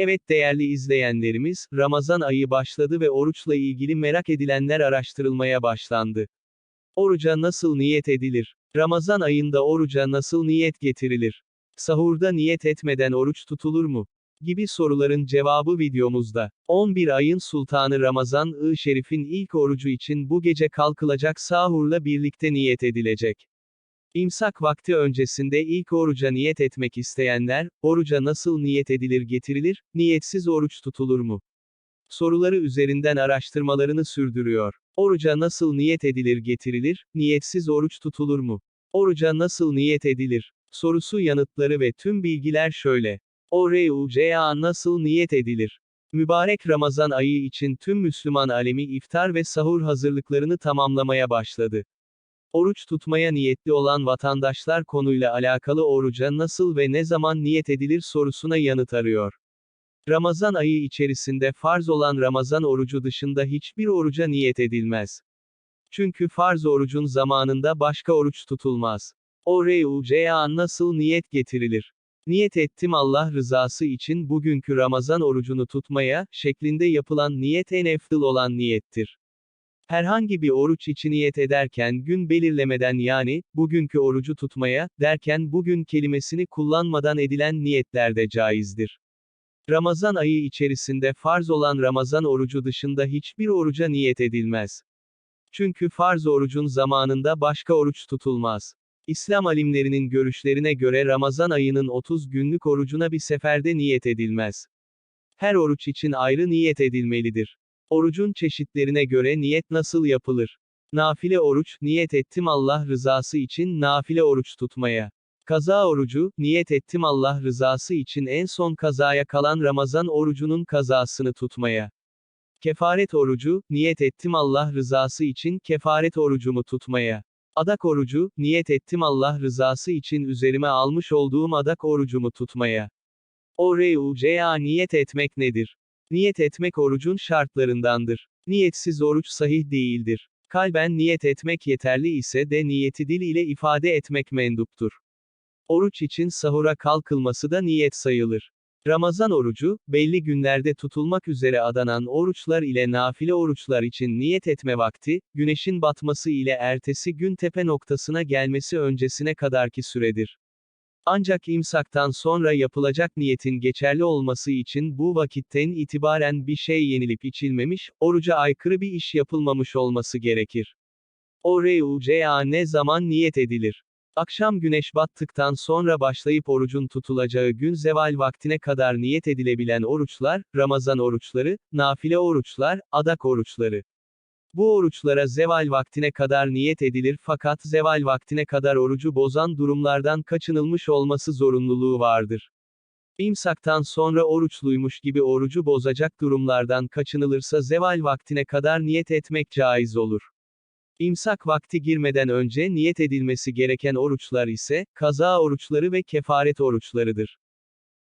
Evet değerli izleyenlerimiz, Ramazan ayı başladı ve oruçla ilgili merak edilenler araştırılmaya başlandı. Oruca nasıl niyet edilir? Ramazan ayında oruca nasıl niyet getirilir? Sahurda niyet etmeden oruç tutulur mu? Gibi soruların cevabı videomuzda. 11 ayın sultanı Ramazan-ı Şerif'in ilk orucu için bu gece kalkılacak sahurla birlikte niyet edilecek. İmsak vakti öncesinde ilk oruca niyet etmek isteyenler, oruca nasıl niyet edilir getirilir, niyetsiz oruç tutulur mu? Soruları üzerinden araştırmalarını sürdürüyor. Oruca nasıl niyet edilir getirilir, niyetsiz oruç tutulur mu? Oruca nasıl niyet edilir? Sorusu yanıtları ve tüm bilgiler şöyle. Oruca nasıl niyet edilir? Mübarek Ramazan ayı için tüm Müslüman alemi iftar ve sahur hazırlıklarını tamamlamaya başladı. Oruç tutmaya niyetli olan vatandaşlar konuyla alakalı oruca nasıl ve ne zaman niyet edilir sorusuna yanıt arıyor. Ramazan ayı içerisinde farz olan Ramazan orucu dışında hiçbir oruca niyet edilmez. Çünkü farz orucun zamanında başka oruç tutulmaz. Oruca nasıl niyet getirilir? Niyet ettim Allah rızası için bugünkü Ramazan orucunu tutmaya, şeklinde yapılan niyet en efdıl olan niyettir. Herhangi bir oruç için niyet ederken gün belirlemeden yani, bugünkü orucu tutmaya, derken bugün kelimesini kullanmadan edilen niyetler de caizdir. Ramazan ayı içerisinde farz olan Ramazan orucu dışında hiçbir oruca niyet edilmez. Çünkü farz orucun zamanında başka oruç tutulmaz. İslam alimlerinin görüşlerine göre Ramazan ayının 30 günlük orucuna bir seferde niyet edilmez. Her oruç için ayrı niyet edilmelidir. Orucun çeşitlerine göre niyet nasıl yapılır? Nafile oruç, niyet ettim Allah rızası için nafile oruç tutmaya. Kaza orucu, niyet ettim Allah rızası için en son kazaya kalan Ramazan orucunun kazasını tutmaya. Kefaret orucu, niyet ettim Allah rızası için kefaret orucumu tutmaya. Adak orucu, niyet ettim Allah rızası için üzerime almış olduğum adak orucumu tutmaya. Oruca niyet etmek nedir? Niyet etmek orucun şartlarındandır. Niyetsiz oruç sahih değildir. Kalben niyet etmek yeterli ise de niyeti dil ile ifade etmek menduptur. Oruç için sahura kalkılması da niyet sayılır. Ramazan orucu, belli günlerde tutulmak üzere adanan oruçlar ile nafile oruçlar için niyet etme vakti, güneşin batması ile ertesi gün tepe noktasına gelmesi öncesine kadarki süredir. Ancak imsaktan sonra yapılacak niyetin geçerli olması için bu vakitten itibaren bir şey yenilip içilmemiş, oruca aykırı bir iş yapılmamış olması gerekir. Oruca ne zaman niyet edilir? Akşam güneş battıktan sonra başlayıp orucun tutulacağı gün zeval vaktine kadar niyet edilebilen oruçlar, Ramazan oruçları, nafile oruçlar, adak oruçları. Bu oruçlara zeval vaktine kadar niyet edilir fakat zeval vaktine kadar orucu bozan durumlardan kaçınılmış olması zorunluluğu vardır. İmsaktan sonra oruçluymuş gibi orucu bozacak durumlardan kaçınılırsa zeval vaktine kadar niyet etmek caiz olur. İmsak vakti girmeden önce niyet edilmesi gereken oruçlar ise, kaza oruçları ve kefaret oruçlarıdır.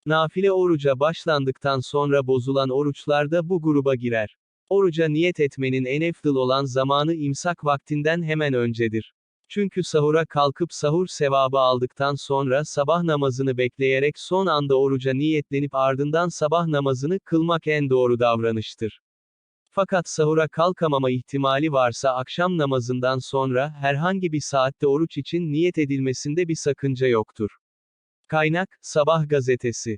Nafile oruca başlandıktan sonra bozulan oruçlar da bu gruba girer. Oruca niyet etmenin en efdıl olan zamanı imsak vaktinden hemen öncedir. Çünkü sahura kalkıp sahur sevabı aldıktan sonra sabah namazını bekleyerek son anda oruca niyetlenip ardından sabah namazını kılmak en doğru davranıştır. Fakat sahura kalkamama ihtimali varsa akşam namazından sonra herhangi bir saatte oruç için niyet edilmesinde bir sakınca yoktur. Kaynak, Sabah gazetesi